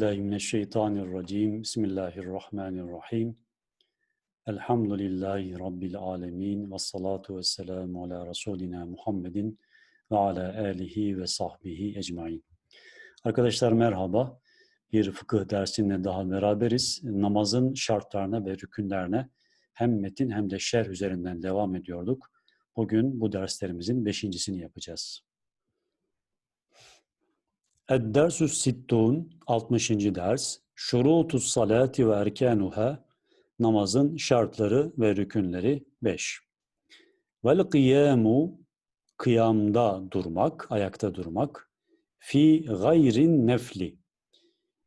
billahi mineşşeytanirracim. Bismillahirrahmanirrahim. Elhamdülillahi Rabbil alemin. Ve salatu ve selamu ala Resulina Muhammedin ve ala alihi ve sahbihi ecmain. Arkadaşlar merhaba. Bir fıkıh dersinde daha beraberiz. Namazın şartlarına ve rükünlerine hem metin hem de şerh üzerinden devam ediyorduk. Bugün bu derslerimizin beşincisini yapacağız. Ed-Dersü Sittun 60. ders Şurutus salati ve erkanuha namazın şartları ve rükünleri 5. Vel kıyamu kıyamda durmak, ayakta durmak fi gayrin nefli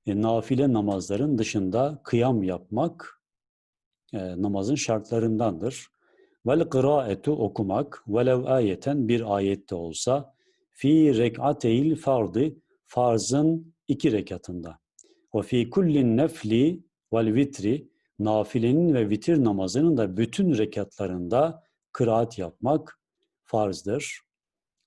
e, nafile namazların dışında kıyam yapmak e, namazın şartlarındandır. Vel kıraetu okumak velev ayeten bir ayette olsa fi rek'ateyil fardı farzın iki rekatında. Ve fi kullin nefli vel vitri nafilenin ve vitir namazının da bütün rekatlarında kıraat yapmak farzdır.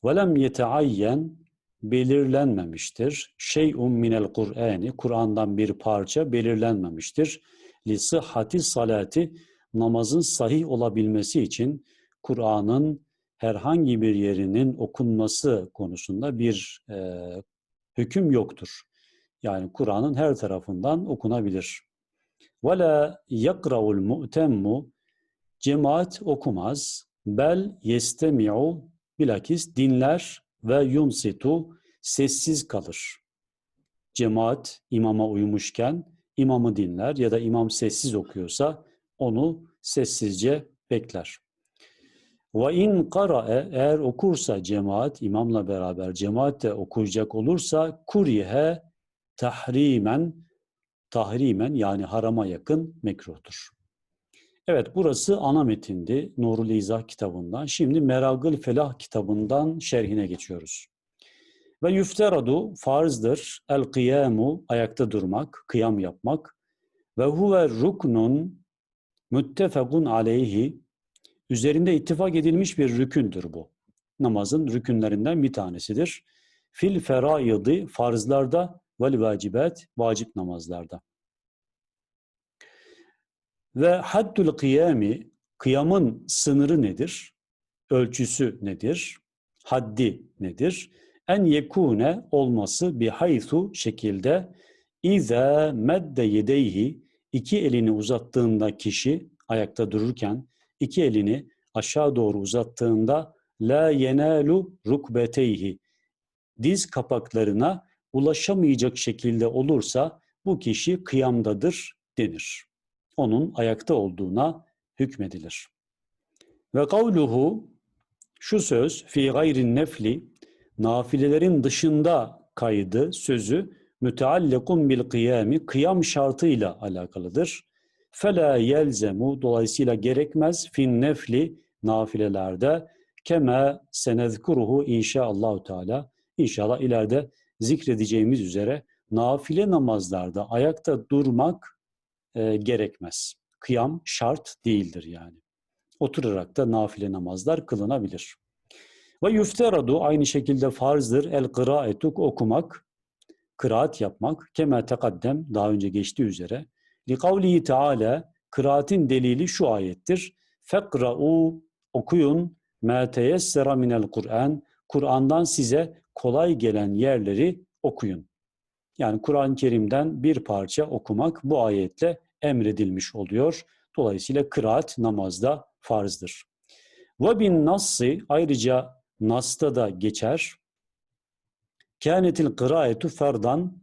Velem yeteayyen belirlenmemiştir. Şey'un minel Kur'ani, Kur'an'dan bir parça belirlenmemiştir. Li sıhhati salati, namazın sahih olabilmesi için Kur'an'ın herhangi bir yerinin okunması konusunda bir e, hüküm yoktur. Yani Kur'an'ın her tarafından okunabilir. Ve la yakra'ul mu'temmu cemaat okumaz. Bel yestemi'u bilakis dinler ve yumsitu sessiz kalır. Cemaat imama uymuşken imamı dinler ya da imam sessiz okuyorsa onu sessizce bekler. Ve in qara'e eğer okursa cemaat imamla beraber cemaat de okuyacak olursa kurihe tahrimen tahrimen yani harama yakın mekruhtur. Evet burası ana metindi Nurul İzah kitabından. Şimdi Meragıl Felah kitabından şerhine geçiyoruz. Ve yüfteradu farzdır el kıyamu ayakta durmak, kıyam yapmak ve huve ruknun müttefekun aleyhi Üzerinde ittifak edilmiş bir rükündür bu. Namazın rükünlerinden bir tanesidir. Fil feraidi farzlarda vel vacibat vacip namazlarda. Ve haddül kıyami kıyamın sınırı nedir? Ölçüsü nedir? Haddi nedir? En yekune olması bir haythu şekilde İza medde yedeyhi iki elini uzattığında kişi ayakta dururken iki elini aşağı doğru uzattığında la yenalu rukbeteyhi diz kapaklarına ulaşamayacak şekilde olursa bu kişi kıyamdadır denir. Onun ayakta olduğuna hükmedilir. Ve kavluhu şu söz fi gayrin nefli nafilelerin dışında kaydı sözü müteallikun bil kıyami kıyam şartıyla alakalıdır. Fela yelzemu dolayısıyla gerekmez fin nefli nafilelerde keme senezkuruhu inşaallahu teala inşallah ileride zikredeceğimiz üzere nafile namazlarda ayakta durmak e, gerekmez. Kıyam şart değildir yani. Oturarak da nafile namazlar kılınabilir. Ve yüfteradu aynı şekilde farzdır el kıraetuk okumak, kıraat yapmak keme tekaddem daha önce geçtiği üzere Likavlihi Teala kıraatin delili şu ayettir. Fekra'u okuyun ma teyessera minel Kur'an. Kur'an'dan size kolay gelen yerleri okuyun. Yani Kur'an-ı Kerim'den bir parça okumak bu ayetle emredilmiş oluyor. Dolayısıyla kıraat namazda farzdır. Ve bin nassi ayrıca Nas'ta da geçer. Kânetil kıraetu ferdan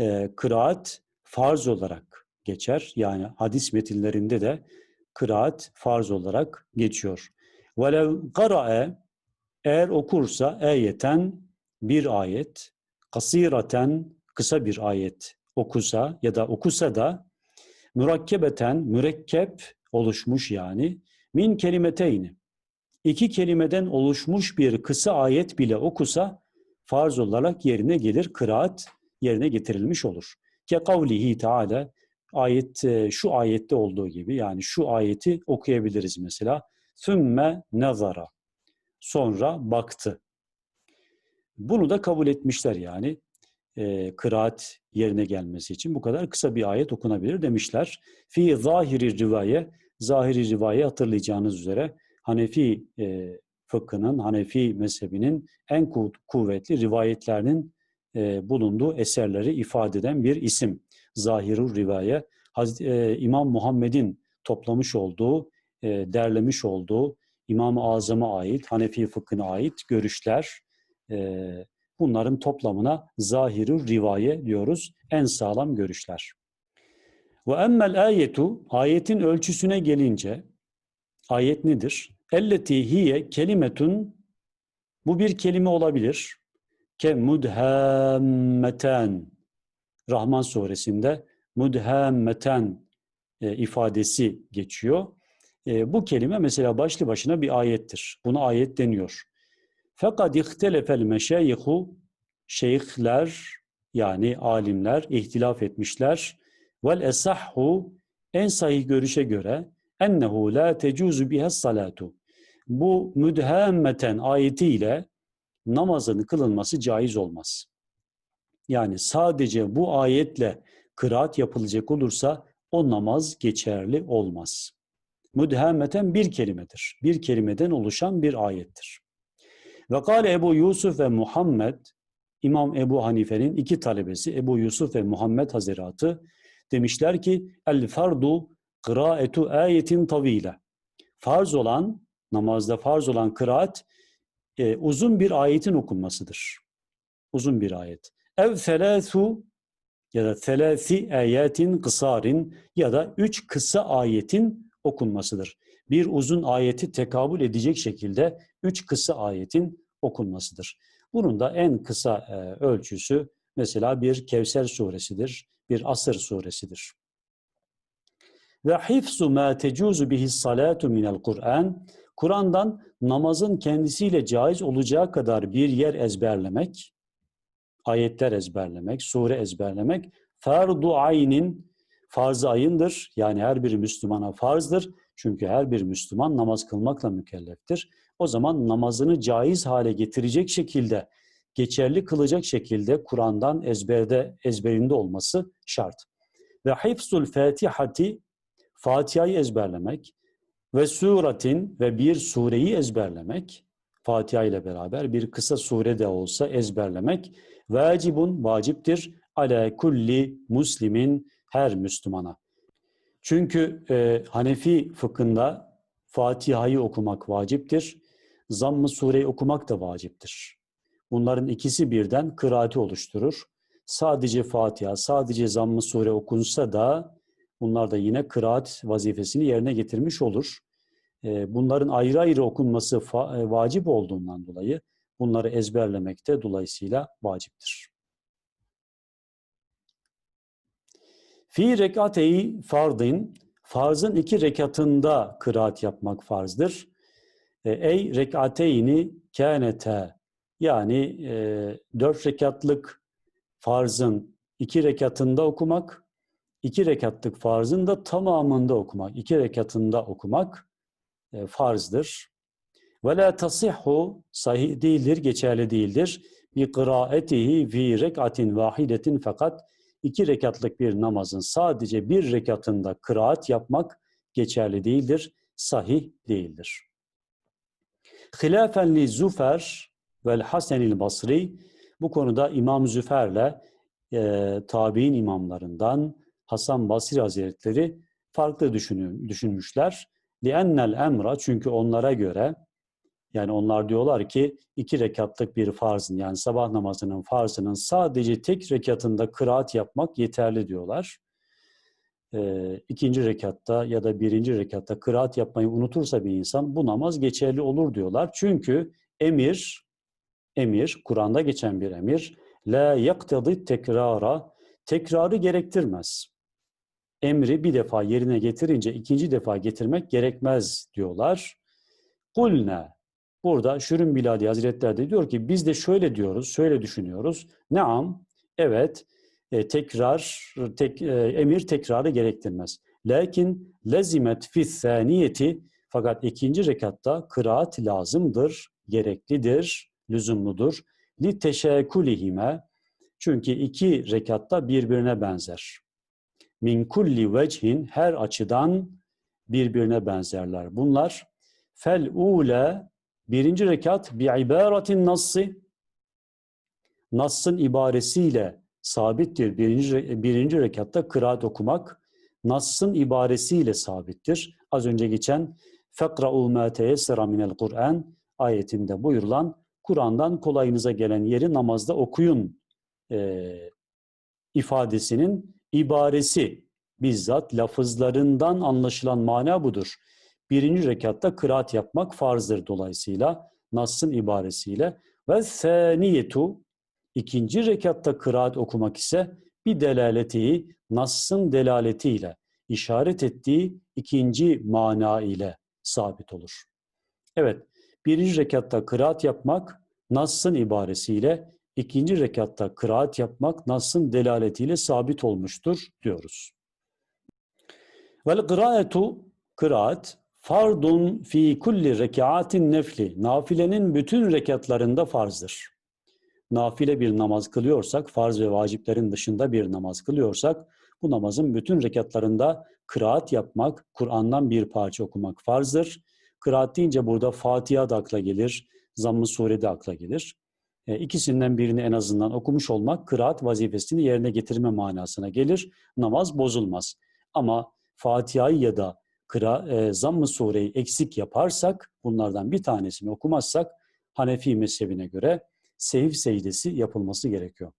e, kıraat farz olarak geçer. Yani hadis metinlerinde de kıraat farz olarak geçiyor. Velev kara'e eğer okursa eyeten bir ayet, kasiraten kısa bir ayet okusa ya da okusa da mürakkebeten mürekkep oluşmuş yani min kelimeteyni iki kelimeden oluşmuş bir kısa ayet bile okusa farz olarak yerine gelir kıraat yerine getirilmiş olur. Ke kavlihi teala ayet şu ayette olduğu gibi yani şu ayeti okuyabiliriz mesela. Sümme nazara. Sonra baktı. Bunu da kabul etmişler yani. e, kıraat yerine gelmesi için bu kadar kısa bir ayet okunabilir demişler. Fi zahiri rivaye, zahiri rivaye hatırlayacağınız üzere Hanefi e, fıkhının, Hanefi mezhebinin en kuv- kuvvetli rivayetlerinin e, bulunduğu eserleri ifade eden bir isim. Zahirur Rivaye. Haz- e, İmam Muhammed'in toplamış olduğu, e, derlemiş olduğu İmam-ı Azam'a ait, Hanefi fıkhına ait görüşler, e, bunların toplamına zahirur rivaye diyoruz. En sağlam görüşler. Ve emmel ayetu, ayetin ölçüsüne gelince, ayet nedir? Elleti hiye kelimetun, bu bir kelime olabilir. Ke mudhammeten, Rahman suresinde mudhammeten e, ifadesi geçiyor. E, bu kelime mesela başlı başına bir ayettir. Buna ayet deniyor. Fakat ihtelefel meşayihu şeyhler yani alimler ihtilaf etmişler. Vel esahhu en sahih görüşe göre ennehu la tecuzu biha salatu. Bu müdhemmeten ayetiyle namazın kılınması caiz olmaz. Yani sadece bu ayetle kıraat yapılacak olursa o namaz geçerli olmaz. Müdhemmeten bir kelimedir. Bir kelimeden oluşan bir ayettir. Ve kâle Ebu Yusuf ve Muhammed, İmam Ebu Hanife'nin iki talebesi Ebu Yusuf ve Muhammed Haziratı demişler ki el fardu kıraetu ayetin tavile. Farz olan, namazda farz olan kıraat e, uzun bir ayetin okunmasıdır. Uzun bir ayet. Ev felâthu ya da felâthi ayetin kısarin ya da üç kısa ayetin okunmasıdır. Bir uzun ayeti tekabül edecek şekilde üç kısa ayetin okunmasıdır. Bunun da en kısa e, ölçüsü mesela bir Kevser suresidir, bir Asır suresidir. Ve hifzu ma tecuzu bihi salatu minel Kur'an, Kur'an'dan namazın kendisiyle caiz olacağı kadar bir yer ezberlemek, ayetler ezberlemek, sure ezberlemek, fardu aynin, farz-ı ayındır. Yani her bir Müslümana farzdır. Çünkü her bir Müslüman namaz kılmakla mükelleftir. O zaman namazını caiz hale getirecek şekilde, geçerli kılacak şekilde Kur'an'dan ezberde ezberinde olması şart. Ve hifzul fatihati Fatiha'yı ezberlemek ve suratin ve bir sureyi ezberlemek Fatiha ile beraber bir kısa sure de olsa ezberlemek vacibun vaciptir ala kulli muslimin her Müslümana. Çünkü e, Hanefi fıkhında Fatiha'yı okumak vaciptir. Zamm-ı sureyi okumak da vaciptir. Bunların ikisi birden kıraati oluşturur. Sadece Fatiha, sadece Zamm-ı sure okunsa da bunlar da yine kıraat vazifesini yerine getirmiş olur. E, bunların ayrı ayrı okunması e, vacip olduğundan dolayı bunları ezberlemek de dolayısıyla vaciptir. Fi rekateyi fardın, farzın iki rekatında kıraat yapmak farzdır. E, ey rekateyni kânete, yani e, dört rekatlık farzın iki rekatında okumak, iki rekatlık farzın da tamamında okumak, iki rekatında okumak e, farzdır. Ve la tasihhu, sahih değildir, geçerli değildir. Bi kıraetihi fi rekatin vahidetin fakat iki rekatlık bir namazın sadece bir rekatında kıraat yapmak geçerli değildir, sahih değildir. Hilafen li Züfer vel Hasenil Basri bu konuda İmam Züfer'le e, tabi'in imamlarından Hasan Basri Hazretleri farklı düşünü, düşünmüşler. Li'ennel emra çünkü onlara göre yani onlar diyorlar ki iki rekatlık bir farzın yani sabah namazının farzının sadece tek rekatında kıraat yapmak yeterli diyorlar. Ee, ikinci rekatta ya da birinci rekatta kıraat yapmayı unutursa bir insan bu namaz geçerli olur diyorlar. Çünkü emir, emir, Kur'an'da geçen bir emir, la yaktadı tekrara, tekrarı gerektirmez. Emri bir defa yerine getirince ikinci defa getirmek gerekmez diyorlar. Kulne, Burada Şürün Biladi Hazretleri de diyor ki biz de şöyle diyoruz, şöyle düşünüyoruz. Naam, evet e, tekrar, tek, e, emir tekrarı gerektirmez. Lakin lezimet fi saniyeti fakat ikinci rekatta kıraat lazımdır, gereklidir, lüzumludur. Li teşekulihime Çünkü iki rekatta birbirine benzer min kulli vechin her açıdan birbirine benzerler. Bunlar fel ule birinci rekat bi ibaratin nassi nassın ibaresiyle sabittir. Birinci, birinci rekatta kıraat okumak nassın ibaresiyle sabittir. Az önce geçen fekra'ul ma teyessera minel Kur'an ayetinde buyurulan Kur'an'dan kolayınıza gelen yeri namazda okuyun e, ifadesinin ibaresi bizzat lafızlarından anlaşılan mana budur. Birinci rekatta kıraat yapmak farzdır dolayısıyla Nass'ın ibaresiyle ve saniyetu ikinci rekatta kıraat okumak ise bir delaleti Nass'ın delaletiyle işaret ettiği ikinci mana ile sabit olur. Evet, birinci rekatta kıraat yapmak Nass'ın ibaresiyle, ikinci rekatta kıraat yapmak Nass'ın delaletiyle sabit olmuştur diyoruz. Vel kıraatu kıraat fardun fi kulli rekaatin nefli. Nafilenin bütün rekatlarında farzdır. Nafile bir namaz kılıyorsak, farz ve vaciplerin dışında bir namaz kılıyorsak, bu namazın bütün rekatlarında kıraat yapmak, Kur'an'dan bir parça okumak farzdır. Kıraat deyince burada Fatiha da akla gelir, Zamm-ı Sure de akla gelir. E, ikisinden birini en azından okumuş olmak kıraat vazifesini yerine getirme manasına gelir. Namaz bozulmaz. Ama Fatiha'yı ya da kıra, e, Zamm-ı Sure'yi eksik yaparsak, bunlardan bir tanesini okumazsak Hanefi mezhebine göre sehif secdesi yapılması gerekiyor.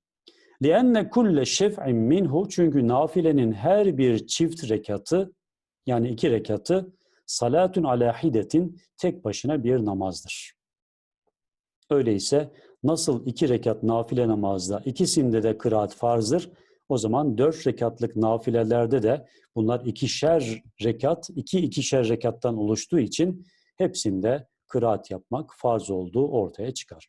لِأَنَّ كُلَّ شَفْعٍ minhu Çünkü nafilenin her bir çift rekatı, yani iki rekatı, salatun ala hidetin tek başına bir namazdır. Öyleyse nasıl iki rekat nafile namazda ikisinde de kıraat farzdır, o zaman dört rekatlık nafilelerde de bunlar ikişer rekat, iki ikişer rekattan oluştuğu için hepsinde kıraat yapmak farz olduğu ortaya çıkar.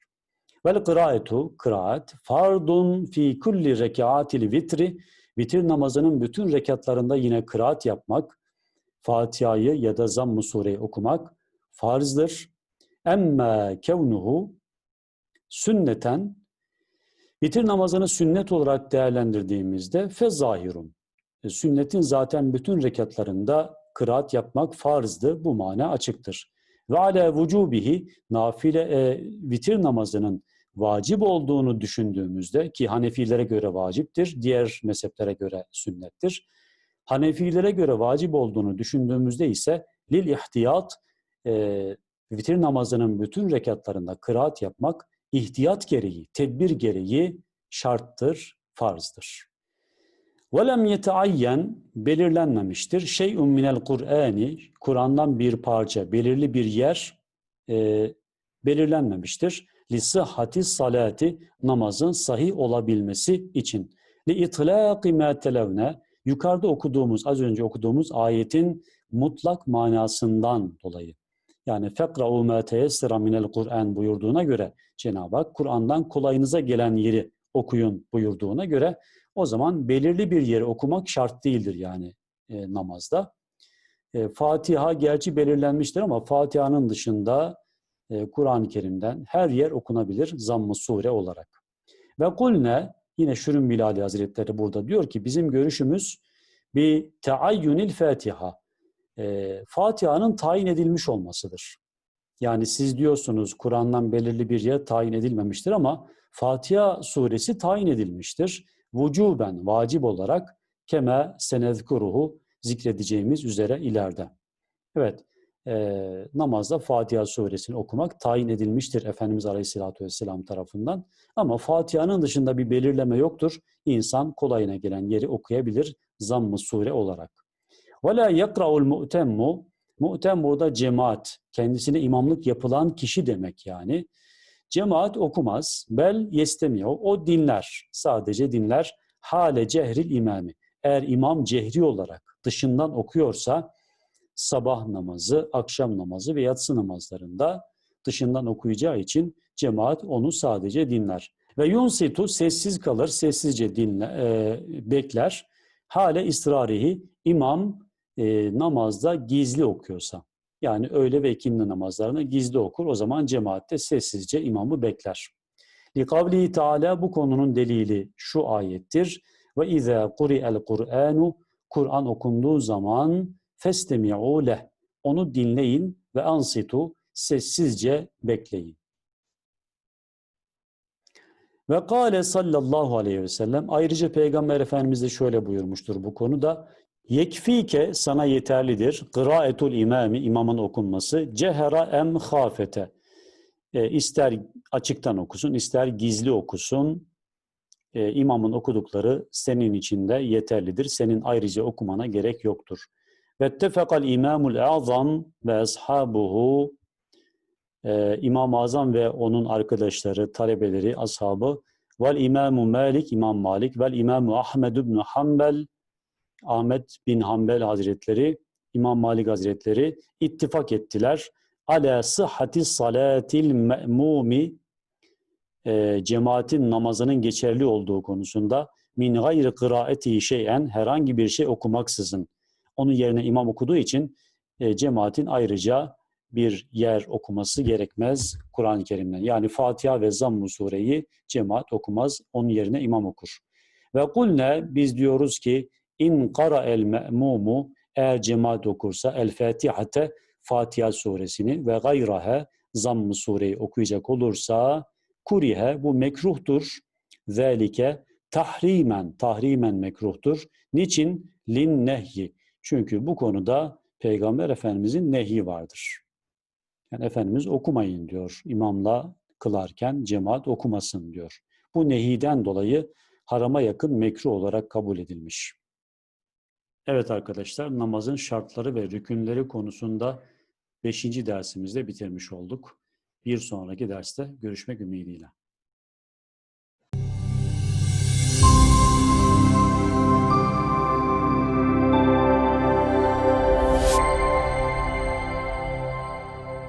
Vel kıraetu, kıraat, fardun fi kulli rekaatil vitri, vitir namazının bütün rekatlarında yine kıraat yapmak, Fatiha'yı ya da Zamm-ı Sure'yi okumak farzdır. Emme kevnuhu sünneten, vitir namazını sünnet olarak değerlendirdiğimizde fezahirun. E, sünnetin zaten bütün rekatlarında kıraat yapmak farzdı. Bu mana açıktır. Ve ala vücubihi nafile e, vitir namazının vacip olduğunu düşündüğümüzde ki Hanefilere göre vaciptir, diğer mezheplere göre sünnettir. Hanefilere göre vacip olduğunu düşündüğümüzde ise lil ihtiyat e, vitir namazının bütün rekatlarında kıraat yapmak ihtiyat gereği, tedbir gereği şarttır, farzdır. وَلَمْ يَتَعَيَّنْ belirlenmemiştir. Şey'un minel Kur'ani, Kur'an'dan bir parça, belirli bir yer e, belirlenmemiştir. لِصِحَّةِ salati namazın sahih olabilmesi için. لِاِطْلَاقِ مَا تَلَوْنَ yukarıda okuduğumuz, az önce okuduğumuz ayetin mutlak manasından dolayı. Yani fekra'u ma teyessera minel Kur'an buyurduğuna göre Cenab-ı Hak Kur'an'dan kolayınıza gelen yeri okuyun buyurduğuna göre o zaman belirli bir yeri okumak şart değildir yani e, namazda. E, Fatiha gerçi belirlenmiştir ama Fatiha'nın dışında e, Kur'an-ı Kerim'den her yer okunabilir zamm-ı sure olarak. Ve kulne yine Şürün Bilali Hazretleri burada diyor ki bizim görüşümüz bir teayyünil Fatiha. E, Fatiha'nın tayin edilmiş olmasıdır. Yani siz diyorsunuz Kur'an'dan belirli bir yer tayin edilmemiştir ama Fatiha suresi tayin edilmiştir. Vücuben, vacip olarak keme senezkuruhu zikredeceğimiz üzere ileride. Evet, e, namazda Fatiha suresini okumak tayin edilmiştir Efendimiz Aleyhisselatü Vesselam tarafından. Ama Fatiha'nın dışında bir belirleme yoktur. İnsan kolayına gelen yeri okuyabilir zamm-ı sure olarak. Ve la yekra'ul mu'temmu. Mu'tem burada cemaat. Kendisine imamlık yapılan kişi demek yani. Cemaat okumaz. Bel yestemiyor. O dinler. Sadece dinler. Hale cehril imami. Eğer imam cehri olarak dışından okuyorsa sabah namazı, akşam namazı ve yatsı namazlarında dışından okuyacağı için cemaat onu sadece dinler. Ve yunsitu sessiz kalır, sessizce dinle, e, bekler. Hale ısrarihi imam e, namazda gizli okuyorsa. Yani öğle ve ikindi namazlarını gizli okur. O zaman cemaatte sessizce imamı bekler. Likavlihi Teala bu konunun delili şu ayettir. Ve izâ kuri'el Kur'anu Kur'an okunduğu zaman festemi'û leh. Onu dinleyin ve ansitu sessizce bekleyin. Ve kâle sallallahu aleyhi ve sellem ayrıca Peygamber Efendimiz de şöyle buyurmuştur bu konuda. Yekfike sana yeterlidir. Kıraaetul imami imamın okunması. Cehera em hafete. E, ister açıktan okusun, ister gizli okusun. E, imamın okudukları senin için de yeterlidir. Senin ayrıca okumana gerek yoktur. Vettefekal imamul azam ve ashabuhu e, İmam-ı Azam ve onun arkadaşları, talebeleri, ashabı vel İmamu Malik, İmam Malik vel İmamu Ahmed ibn Hanbel Ahmet bin Hanbel Hazretleri, İmam Malik Hazretleri ittifak ettiler. Ala sıhhati salatil me'mumi e, cemaatin namazının geçerli olduğu konusunda min gayri kıraeti şeyen herhangi bir şey okumaksızın onun yerine imam okuduğu için e, cemaatin ayrıca bir yer okuması gerekmez Kur'an-ı Kerim'den. Yani Fatiha ve Zamm-ı Sure'yi cemaat okumaz, onun yerine imam okur. Ve kulne biz diyoruz ki in kara el me'mumu eğer cemaat okursa el Fatihate Fatiha suresini ve gayrahe Zamm-ı Sure'yi okuyacak olursa kurihe bu mekruhtur. Zelike tahrimen, tahrimen mekruhtur. Niçin? Lin nehyi. Çünkü bu konuda Peygamber Efendimizin nehi vardır. Yani Efendimiz okumayın diyor. İmamla kılarken cemaat okumasın diyor. Bu nehiden dolayı harama yakın mekruh olarak kabul edilmiş. Evet arkadaşlar namazın şartları ve rükünleri konusunda 5. dersimizde bitirmiş olduk. Bir sonraki derste görüşmek ümidiyle.